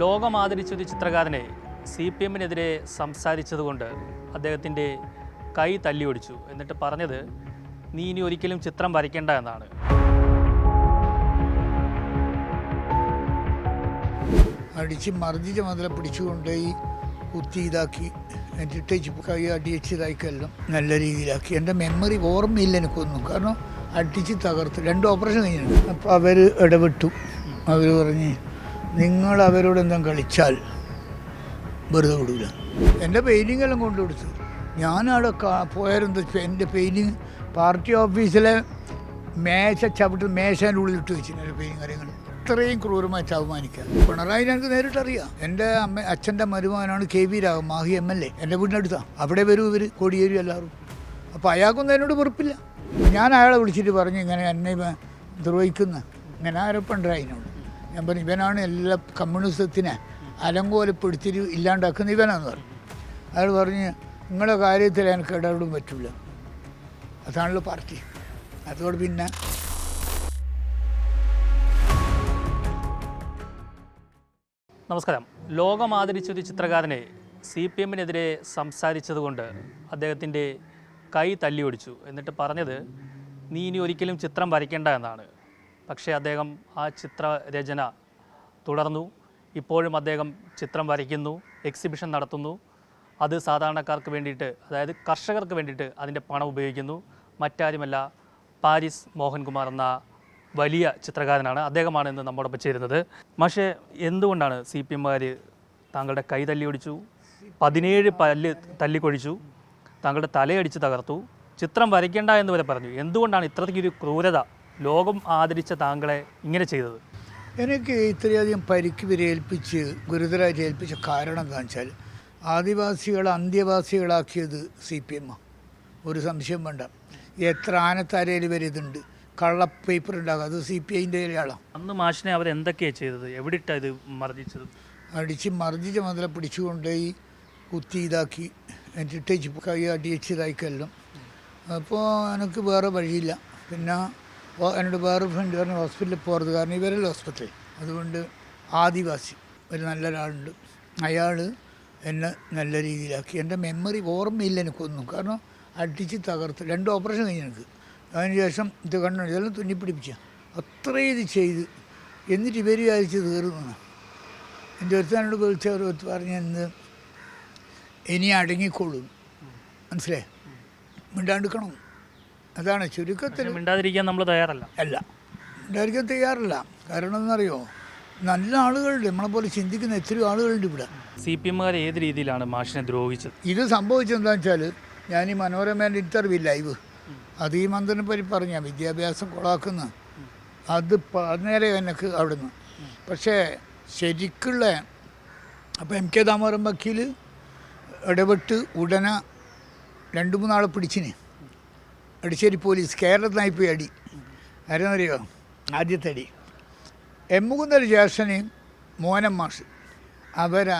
ലോകം ആദരിച്ചൊരു ചിത്രകാരനെ C P എമ്മിനെതിരെ സംസാരിച്ചതുകൊണ്ട് അദ്ദേഹത്തിന്റെ കൈ തല്ലി ഒടിച്ചു എന്നിട്ട് പറഞ്ഞത് നീ ഇനി ഒരിക്കലും ചിത്രം വരയ്ക്കേണ്ട എന്നാണ്. അടിച്ച് മർദ്ദിച്ച മുതല ഈ കുത്തി ഇതാക്കി. എന്നിട്ട് കൈ അടിയച്ച് ഇതാക്കിയെല്ലാം നല്ല രീതിയിലാക്കി. എന്റെ മെമ്മറി ഓർമ്മയില്ല എനിക്കൊന്നും. കാരണം അടിച്ച് തകർത്ത്. രണ്ട് ഓപ്പറേഷൻ കഴിഞ്ഞിട്ടുണ്ട്. അപ്പോൾ അവർ ഇടപെട്ടു. അവർ പറഞ്ഞ് നിങ്ങൾ അവരോട് എന്തും കളിച്ചാൽ വെറുതെ കൊടുക്കില്ല എന്റെ പെയിന്റിംഗ് എല്ലാം കൊണ്ടു കൊടുത്തു. ഞാനവിടെ പോയാലെന്ത് എന്റെ പെയിന്റിങ് പാർട്ടി ഓഫീസിലെ മേശ ചവിട്ട് മേശേന്റെ ഉള്ളിൽ ഇട്ട് വെച്ചു എന്റെ പെയിന്റിങ് കാര്യങ്ങൾ. ഇത്രയും ക്രൂരമായി അവമാനിക്കുക പിണറായി ഞങ്ങൾക്ക് നേരിട്ടറിയാം എന്റെ അമ്മ അച്ഛന്റെ മരുമകനാണ് K V Raghavan Mahe M L A. എന്റെ വീടിനടുത്താണ് അവിടെ വരും ഇവർ കോടിയേരി എല്ലാവരും. അപ്പോൾ അയാൾക്കൊന്നും എന്നോട് വെറുപ്പില്ല. ഞാൻ അയാളെ വിളിച്ചിട്ട് പറഞ്ഞു ഇങ്ങനെ എന്നെ ദ്രോഹിക്കുന്ന ഇങ്ങനെ ആരോപ്പണ്ടായിനോട് ഞാൻ പറഞ്ഞു ഇവനാണ് എല്ലാ കമ്മ്യൂണിസത്തിനെ അലങ്കോലപ്പെടുത്തി ഇല്ലാണ്ടാക്കുന്ന ഇവനാന്ന് പറഞ്ഞു. അയാൾ പറഞ്ഞ് നിങ്ങളുടെ കാര്യത്തിൽ എനിക്ക് ഇടപെടാൻ പറ്റില്ല. അതാണല്ലോ പാർട്ടി. അതോട് പിന്നെ നമസ്കാരം. ലോകം ആദരിച്ചൊരു ചിത്രകാരനെ സി പി എമ്മിനെതിരെ സംസാരിച്ചതുകൊണ്ട് അദ്ദേഹത്തിന്റെ കൈ തല്ലി ഓടിച്ചു എന്നിട്ട് പറഞ്ഞത് നീ ഇനി ഒരിക്കലും ചിത്രം വരയ്ക്കേണ്ട എന്നാണ്. പക്ഷേ അദ്ദേഹം ആ ചിത്രരചന തുടർന്നു. ഇപ്പോഴും അദ്ദേഹം ചിത്രം വരയ്ക്കുന്നു എക്സിബിഷൻ നടത്തുന്നു. അത് സാധാരണക്കാർക്ക് വേണ്ടിയിട്ട് അതായത് കർഷകർക്ക് വേണ്ടിയിട്ട് അതിന്റെ പണം ഉപയോഗിക്കുന്നു. മറ്റാരുമല്ല പാരിസ് മോഹൻകുമാർ എന്ന വലിയ ചിത്രകാരനാണ് അദ്ദേഹമാണ് ഇന്ന് നമ്മോടൊപ്പം ചേരുന്നത്. പക്ഷേ എന്തുകൊണ്ടാണ് സി പി എമ്മുകാർ താങ്കളുടെ കൈ തല്ലി ഒടിച്ചു പതിനേഴ് പല്ല് തല്ലിക്കൊഴിച്ചു. താങ്കളുടെ തലയടിച്ച് തകർത്തു. ചിത്രം വരയ്ക്കേണ്ട എന്ന് വരെ പറഞ്ഞു. എന്തുകൊണ്ടാണ് ഇത്രയ്ക്കൊരു ക്രൂരത ലോകം ആദരിച്ച താങ്കളെ ഇങ്ങനെ ചെയ്തത്? എനിക്ക് ഇത്രയധികം പരിക്ക് വിരേൽപ്പിച്ച് ഗുരുതരായി ഗുരുതരമായിട്ട് ഏൽപ്പിച്ച കാരണം എന്താണെന്ന് വെച്ചാൽ ആദിവാസികളെ അന്ത്യവാസികളാക്കിയത് സി പി എം ഒരു സംശയം വേണ്ട. എത്ര ആനത്താരയിൽ വരെ ഇതുണ്ട്. കള്ള പേപ്പർ ഉണ്ടാകും. അത് സി പി ഐന്റെ ആളാണ് അന്ന് മാഷിനെ അവർ എന്തൊക്കെയാണ് ചെയ്തത്? എവിടെയിട്ടാണ് ഇത് മർദ്ദിച്ചത്? അടിച്ച് മർദ്ദിച്ച മുതല പിടിച്ചുകൊണ്ടുപോയി കുത്തി ഇതാക്കി എന്നിട്ട് കൈ അടിയച്ചതായി കല്ലും അപ്പോൾ എനിക്ക് വേറെ വഴിയില്ല. പിന്നെ എന്നോട് വേറെ ഫ്രണ്ട് പറഞ്ഞ ഹോസ്പിറ്റലിൽ പോകരുത് കാരണം ഇവരല്ല ഹോസ്പിറ്റലിൽ അതുകൊണ്ട് ആദിവാസി ഒരു നല്ല ഒരാളുണ്ട് അയാൾ എന്നെ നല്ല രീതിയിലാക്കി. എന്റെ മെമ്മറി ഓർമ്മയില്ല എനിക്കൊന്നും. കാരണം അടിച്ച് തകർത്ത് രണ്ട് ഓപ്പറേഷൻ കഴിഞ്ഞു എനിക്ക്. അതിനുശേഷം ഇത് കണ്ടു ഇതെല്ലാം തുന്നിപ്പിടിപ്പിച്ച അത്രയും ഇത് ചെയ്ത് എന്നിട്ട് ഇവർ വിചാരിച്ച് തീർന്നു എന്റെ ഒരുത്തനോട് വിളിച്ച ഒരു പറഞ്ഞ എന്ത് ഇനി അടങ്ങിക്കോളും. മനസ്സിലായി? മിണ്ടാണ്ടിക്കണം അതാണ് ചുരുക്കത്തിൽ മിണ്ടാതിരിക്കാൻ നമ്മൾ തയ്യാറല്ല. അല്ല മിണ്ടാതിരിക്കാൻ തയ്യാറല്ല. കാരണം എന്നറിയോ നല്ല ആളുകളുണ്ട്. നമ്മളെ പോലെ ചിന്തിക്കുന്ന എത്ര ആളുകളുണ്ട് ഇവിടെ. സി പി എമ്മുകാർ ഏത് രീതിയിലാണ് മാഷിനെ ദ്രോഹിച്ചത്? ഇത് സംഭവിച്ചത് എന്താണെന്ന് വെച്ചാൽ ഞാൻ ഈ മനോരമേന്റെ ഇന്റർവ്യൂ ലൈവ് അത് ഈ മന്ത്രിനെ പറ്റി പറഞ്ഞ വിദ്യാഭ്യാസം കൊളാക്കുന്ന. അത് നേരെ എനിക്ക് അവിടുന്ന്. പക്ഷേ ശരിക്കുള്ള അപ്പോൾ എം കെ ദാമോരം വക്കീൽ ഇടപെട്ട് ഉടനെ രണ്ട് മൂന്നാളെ പിടിച്ചിന്. അടിശ്ശേരി പോലീസ് കേരളത്തിനായി പോയി അടി. ആരെന്നറിയോ? ആദ്യത്തെ അടി. എം മുകുന്ദർ ജേഷനെയും മോനം മാഷ് അവരാ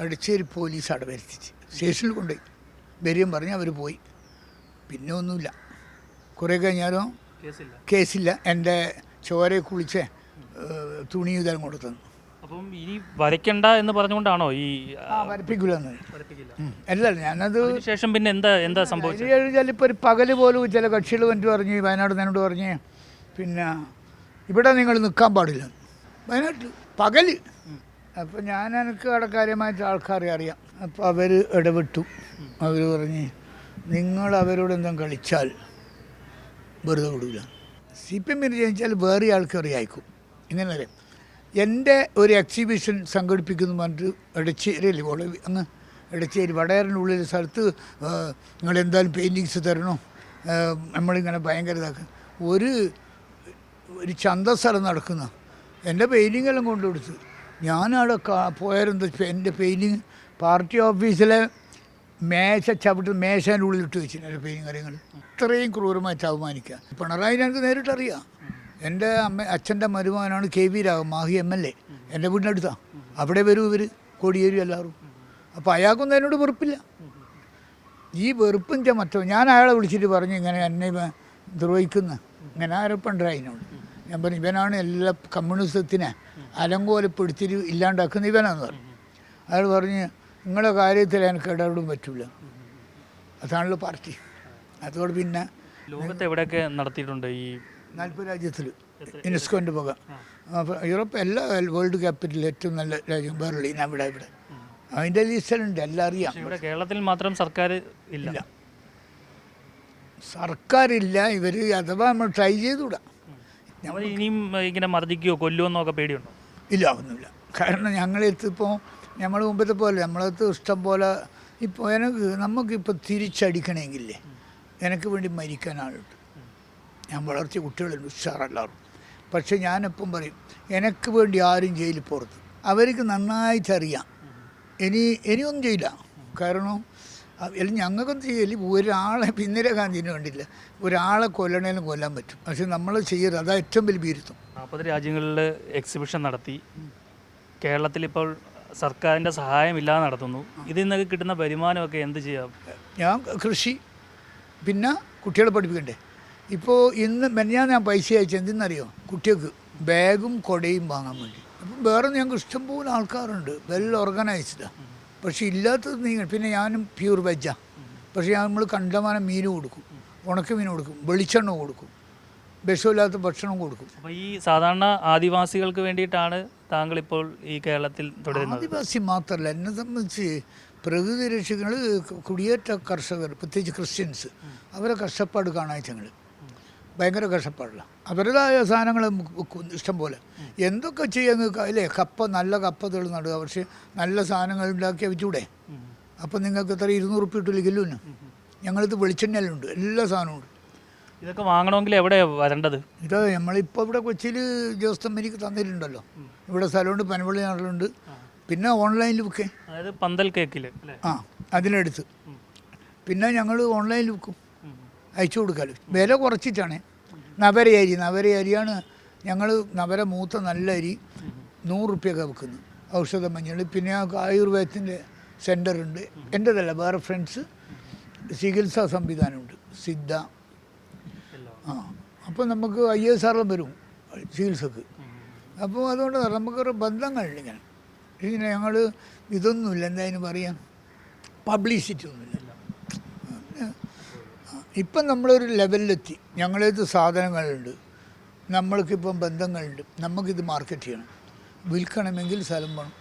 എടിശ്ശേരി പോലീസ് അവിടെ വരുത്തിച്ച് സ്റ്റേഷനിൽ കൊണ്ടുപോയി. വരും പറഞ്ഞ് അവർ പോയി. പിന്നെ ഒന്നുമില്ല. കുറേ കഴിഞ്ഞാലോ? കേസില്ല. എന്റെ ചോരയെ കുളിച്ച് തുണി ഇതെല്ലാം കൊടുത്തു. തന്നു അപ്പം ഇനി വരയ്ക്കണ്ട എന്ന് പറഞ്ഞുകൊണ്ടാണോ ഈ ആ വരപ്പിക്കില്ലെന്ന് അല്ല ഞാനത് ശേഷം പിന്നെ എന്താ എന്താ സംഭവിച്ചത്? ഇപ്പോൾ ഒരു പകൽ പോലും ചില കക്ഷികൾ വന്നിട്ട് പറഞ്ഞ് വയനാട് എന്നോട് പറഞ്ഞ് പിന്നെ ഇവിടെ നിങ്ങൾ നിൽക്കാൻ പാടില്ല. വയനാട്ടിൽ പകൽ അപ്പോൾ ഞാൻ എനിക്ക് അവിടെ കാര്യമായിട്ട് ആൾക്കാരെ അറിയാം. അപ്പോൾ അവർ ഇടപെട്ടു. അവർ പറഞ്ഞ് നിങ്ങൾ അവരോട് എന്തെങ്കിലും കളിച്ചാൽ വെറുതെ വിടില്ല സി പി എമ്മിന് ജയിച്ചാൽ വേറെ ആൾക്കാരെ അയക്കും ഇങ്ങനെ അറിയാം എന്റെ ഒരു എക്സിബിഷൻ സംഘടിപ്പിക്കുന്നു പറഞ്ഞിട്ട് ഇടച്ചേരിയല്ലേ കോളേജ് അങ്ങ് ഇടച്ചേരി വടയറിന്റെ ഉള്ളിൽ സ്ഥലത്ത് നിങ്ങൾ എന്തായാലും പെയിന്റിങ്സ് തരണോ? നമ്മളിങ്ങനെ ഭയങ്കര ഇതാക്കുക ഒരു ഒരു ചന്തസ്ഥലം നടക്കുന്ന എന്റെ പെയിന്റിംഗ് എല്ലാം കൊണ്ടു കൊടുത്തു. ഞാനവിടെ പോയാലെന്താ എന്റെ പെയിന്റിങ് പാർട്ടി ഓഫീസിലെ മേശ ചവിട്ട് മേശേന്റെ ഉള്ളിലിട്ട് വെച്ചിട്ടുണ്ട് എന്റെ പെയിന്റിങ് കാര്യങ്ങൾ. ഇത്രയും ക്രൂരമായിട്ട് അവമാനിക്കുക. പിണറായി ഞങ്ങൾക്ക് നേരിട്ടറിയാം. എന്റെ അമ്മ അച്ഛന്റെ മരുമകനാണ് K V Raghavan Mahe M L A. എന്റെ വീടിനടുത്താണ് അവിടെ വരും ഇവർ കോടിയേരി എല്ലാവരും. അപ്പോൾ അയാൾക്കൊന്നും എന്നോട് വെറുപ്പില്ല. ഈ വെറുപ്പിന്റെ മറ്റോ ഞാൻ അയാളെ വിളിച്ചിട്ട് പറഞ്ഞു ഇങ്ങനെ എന്നെ ദ്രോഹിക്കുന്ന. ഇങ്ങനെ ആരോപ്പണ്ടായിനോട് ഞാൻ പറഞ്ഞു ഇവനാണ് എല്ലാ കമ്മ്യൂണിസത്തിനെ അലങ്കോലപ്പെടുത്തിട്ട് ഇല്ലാണ്ടാക്കുന്ന ഇവനാന്ന് പറഞ്ഞു. അയാൾ പറഞ്ഞ് നിങ്ങളുടെ കാര്യത്തിൽ എനിക്ക് ഇടപെടും പറ്റില്ല അതാണല്ലോ പാർട്ടി. അതോട് പിന്നെ ലോകത്ത് എവിടെയൊക്കെ നടത്തിയിട്ടുണ്ട് ഈ നാൽപ്പത് രാജ്യത്തിൽ യുനെസ്കോന്റെ പുക അപ്പോൾ യൂറോപ്പ് എല്ലാ വേൾഡ് ക്യാപിറ്റൽ ഏറ്റവും നല്ല രാജ്യം ബെർലിൻ അവിടെ ഇവിടെ. അതിന്റെ ഉണ്ട് എല്ലാം അറിയാം. ഇവിടെ കേരളത്തിൽ മാത്രം സർക്കാർ ഇല്ല. സർക്കാരില്ല ഇവർ അഥവാ നമ്മൾ ട്രൈ ചെയ്തുകൂടാ. ഇനിയും ഇങ്ങനെ മർദ്ദിക്കുകയോ കൊല്ലുമോ എന്നൊക്കെ പേടിയുണ്ടോ? ഇല്ല ഒന്നുമില്ല. കാരണം ഞങ്ങളെത്തിപ്പോൾ നമ്മൾ മുമ്പത്തെ പോലെ നമ്മളത്ത് ഇഷ്ടം പോലെ ഇപ്പോൾ എനിക്ക് നമുക്കിപ്പോൾ തിരിച്ചടിക്കണമെങ്കിലേ എനിക്ക് വേണ്ടി മരിക്കാൻ ആളുണ്ട്. ഞാൻ വളർത്തിയ കുട്ടികളിൽ ഉഷാറല്ലാറും പക്ഷെ ഞാനെപ്പം പറയും എനിക്ക് വേണ്ടി ആരും ജയിലിൽ പോകരുത്. അവർക്ക് നന്നായിട്ടറിയാം ഇനി ഇനിയൊന്നും ചെയ്യില്ല. കാരണം അതിൽ ഞങ്ങൾക്കൊന്നും ചെയ്യൽ ഒരാളെ ഇന്ദിരാഗാന്ധിന് വേണ്ടിയില്ല ഒരാളെ കൊല്ലണേലും കൊല്ലാൻ പറ്റും. പക്ഷെ നമ്മൾ ചെയ്യരുത്. അതാ ഏറ്റവും വലിയ ഭീരുത്വം നാൽപ്പത് രാജ്യങ്ങളിൽ എക്സിബിഷൻ നടത്തി. കേരളത്തിൽ ഇപ്പോൾ സർക്കാരിന്റെ സഹായമില്ലാതെ നടത്തുന്നു. ഇതിൽ നിന്നൊക്കെ കിട്ടുന്ന വരുമാനമൊക്കെ എന്ത് ചെയ്യാം? ഞാൻ കൃഷി പിന്നെ കുട്ടികളെ പഠിപ്പിക്കണ്ടേ? ഇപ്പോൾ ഇന്ന് മെനഞ്ഞാൽ ഞാൻ പൈസ അയച്ചു എന്തിനറിയോ കുട്ടികൾക്ക് ബാഗും കൊടയും വാങ്ങാൻ വേണ്ടി. അപ്പം വേറെ ഞങ്ങൾക്ക് ഇഷ്ടംപോലെ ആൾക്കാരുണ്ട്. വെൽ ഓർഗനൈസ്ഡാണ് പക്ഷേ ഇല്ലാത്തത് നീ പിന്നെ ഞാനും പ്യൂർ വെജാണ് പക്ഷേ നമ്മൾ കണ്ടമാനം മീൻ കൊടുക്കും. ഉണക്ക മീൻ കൊടുക്കും. വെളിച്ചെണ്ണ കൊടുക്കും. വിഷമില്ലാത്ത ഭക്ഷണം കൊടുക്കും. അപ്പോൾ ഈ സാധാരണ ആദിവാസികൾക്ക് വേണ്ടിയിട്ടാണ് താങ്കൾ ഇപ്പോൾ ഈ കേരളത്തിൽ തുടരുന്നത്? ആദിവാസി മാത്രമല്ല എന്നെ സംബന്ധിച്ച് പ്രകൃതി രക്ഷകൾ കുടിയേറ്റ കർഷകർ പ്രത്യേകിച്ച് ക്രിസ്ത്യൻസ് അവരെ കഷ്ടപ്പാട് കാണാൻ ഞങ്ങൾ ഭയങ്കര കഷ്ടപ്പാടില്ല. അവരുടേതായ സാധനങ്ങൾ ഇഷ്ടം പോലെ എന്തൊക്കെ ചെയ്യുന്ന? അല്ലേ കപ്പ നല്ല കപ്പകൾ നടുക പക്ഷേ നല്ല സാധനങ്ങൾ ഉണ്ടാക്കിയാൽ വെച്ചൂടെ അപ്പം നിങ്ങൾക്ക് ഇത്ര ഇരുന്നൂറ് ഉറുപ്പ് കിട്ടില്ല കിലോന് ഞങ്ങളിത് വെളിച്ചെണ്ണയിലുണ്ട്. എല്ലാ സാധനവും ഉണ്ട്. ഇതൊക്കെ വാങ്ങണമെങ്കിൽ എവിടെ വരേണ്ടത്? ഇത് നമ്മളിപ്പോൾ ഇവിടെ കൊച്ചിയിൽ ജോസ് എനിക്ക് തന്നിട്ടുണ്ടല്ലോ. ഇവിടെ സ്ഥലമുണ്ട് പനവള്ളി നാട്ടിലുണ്ട്. പിന്നെ ഓൺലൈനിൽ വിൽക്കേ. അതായത് പന്തൽ കേക്കിൽ ആ അതിനടുത്ത്. പിന്നെ ഞങ്ങൾ ഓൺലൈനിൽ വിൽക്കും. അയച്ചു കൊടുക്കാമല്ലോ വില കുറച്ചിട്ടാണ്. നവര അരി നവര അരിയാണ് ഞങ്ങൾ നവര മൂത്ത നല്ല അരി നൂറ് റുപ്യൊക്കെ വിൽക്കുന്നത്. ഔഷധ മഞ്ഞൾ. പിന്നെ ആയുർവേദത്തിന്റെ സെന്റർ ഉണ്ട് എന്റെതല്ല വേറെ ഫ്രണ്ട്സ് ചികിത്സാ സംവിധാനമുണ്ട്. സിദ്ധ. ആ അപ്പോൾ നമുക്ക് ഐ എസ് ആറിലും വരും ചികിത്സക്ക്. അപ്പോൾ അതുകൊണ്ട് നമുക്കൊരു ബന്ധങ്ങളുണ്ട് ഇങ്ങനെ. ഇങ്ങനെ ഞങ്ങൾ ഇതൊന്നുമില്ല. എന്തായാലും പറയാം? പബ്ലിസിറ്റി ഒന്നുമില്ല. ഇപ്പം നമ്മളൊരു ലെവലിലെത്തി. ഞങ്ങളേത് സാധനങ്ങളുണ്ട്. നമ്മൾക്കിപ്പം ബന്ധങ്ങളുണ്ട്. നമുക്കിത് മാർക്കറ്റ് ചെയ്യണം. വിൽക്കണമെങ്കിൽ സ്ഥലം വേണം.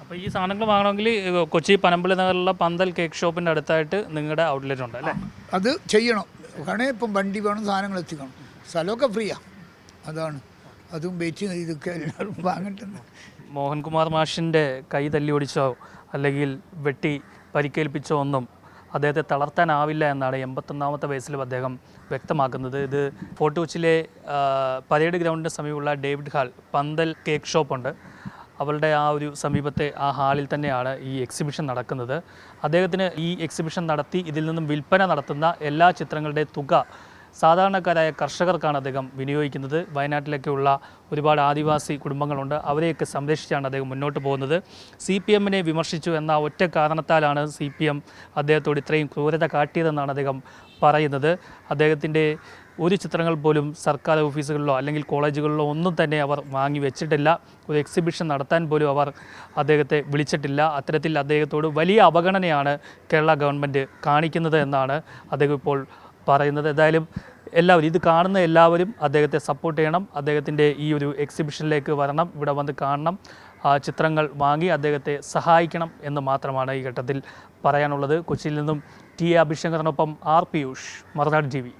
അപ്പോൾ ഈ സാധനങ്ങൾ വാങ്ങണമെങ്കിൽ കൊച്ചി പനമ്പള്ളി നഗറിലുള്ള പന്തൽ കേക്ക് ഷോപ്പിന്റെ അടുത്തായിട്ട് നിങ്ങളുടെ ഔട്ട്ലെറ്റ് ഉണ്ട് അല്ലേ? അത് ചെയ്യണം. കാരണം ഇപ്പം വണ്ടി വേണം സാധനങ്ങൾ എത്തിക്കണം. സ്ഥലമൊക്കെ ഫ്രീയാണ് അതാണ്. അതും വെയിറ്റ് ഇതൊക്കെ എല്ലാവരും മോഹൻകുമാർ മാഷിന്റെ കൈ തല്ലി ഓടിച്ചോ? അല്ലെങ്കിൽ വെട്ടി പരിക്കേൽപ്പിച്ചോ ഒന്നും? അദ്ദേഹത്തെ തളർത്താനാവില്ല എന്നാണ് എൺപത്തൊന്നാമത്തെ വയസ്സിലും അദ്ദേഹം വ്യക്തമാക്കുന്നത്. ഇത് ഫോർട്ട് കൊച്ചിയിലെ പരേഡ് ഗ്രൗണ്ടിന് സമീപമുള്ള ഡേവിഡ് ഹാൾ പന്തൽ കേക്ക് ഷോപ്പുണ്ട് അവളുടെ ആ ഒരു സമീപത്തെ ആ ഹാളിൽ തന്നെയാണ് ഈ എക്സിബിഷൻ നടക്കുന്നത്. അദ്ദേഹത്തിന് ഈ എക്സിബിഷൻ നടത്തി ഇതിൽ നിന്നും വിൽപ്പന നടത്തുന്ന എല്ലാ ചിത്രങ്ങളുടെ തുക സാധാരണക്കാരായ കർഷകർക്കാണ് അദ്ദേഹം വിനിയോഗിക്കുന്നത്. വയനാട്ടിലൊക്കെയുള്ള ഒരുപാട് ആദിവാസി കുടുംബങ്ങളുണ്ട്. അവരെയൊക്കെ സംരക്ഷിച്ചാണ് അദ്ദേഹം മുന്നോട്ട് പോകുന്നത്. സി പി എമ്മിനെ വിമർശിച്ചു എന്ന ഒറ്റ കാരണത്താലാണ് സി പി എം അദ്ദേഹത്തോട് ഇത്രയും ക്രൂരത കാട്ടിയതെന്നാണ് അദ്ദേഹം പറയുന്നത്. അദ്ദേഹത്തിന്റെ ഒരു ചിത്രങ്ങൾ പോലും സർക്കാർ ഓഫീസുകളിലോ അല്ലെങ്കിൽ കോളേജുകളിലോ ഒന്നും തന്നെ അവർ വാങ്ങി വെച്ചിട്ടില്ല. ഒരു എക്സിബിഷൻ നടത്താൻ പോലും അവർ അദ്ദേഹത്തെ വിളിച്ചിട്ടില്ല. അത്തരത്തിൽ അദ്ദേഹത്തോട് വലിയ അവഗണനയാണ് കേരള ഗവൺമെന്റ് കാണിക്കുന്നത് എന്നാണ് അദ്ദേഹം ഇപ്പോൾ പറയുന്നത്. എന്തായാലും എല്ലാവരും ഇത് കാണുന്ന എല്ലാവരും അദ്ദേഹത്തെ സപ്പോർട്ട് ചെയ്യണം. അദ്ദേഹത്തിന്റെ ഈ ഒരു എക്സിബിഷനിലേക്ക് വരണം. ഇവിടെ വന്ന് കാണണം. ചിത്രങ്ങൾ വാങ്ങി അദ്ദേഹത്തെ സഹായിക്കണം എന്ന് മാത്രമാണ് ഈ ഘട്ടത്തിൽ പറയാനുള്ളത്. കൊച്ചിയിൽ നിന്നും ടി എ അഭിഷേകറിനൊപ്പം ആർ പിയൂഷ് മറുനാട് വി.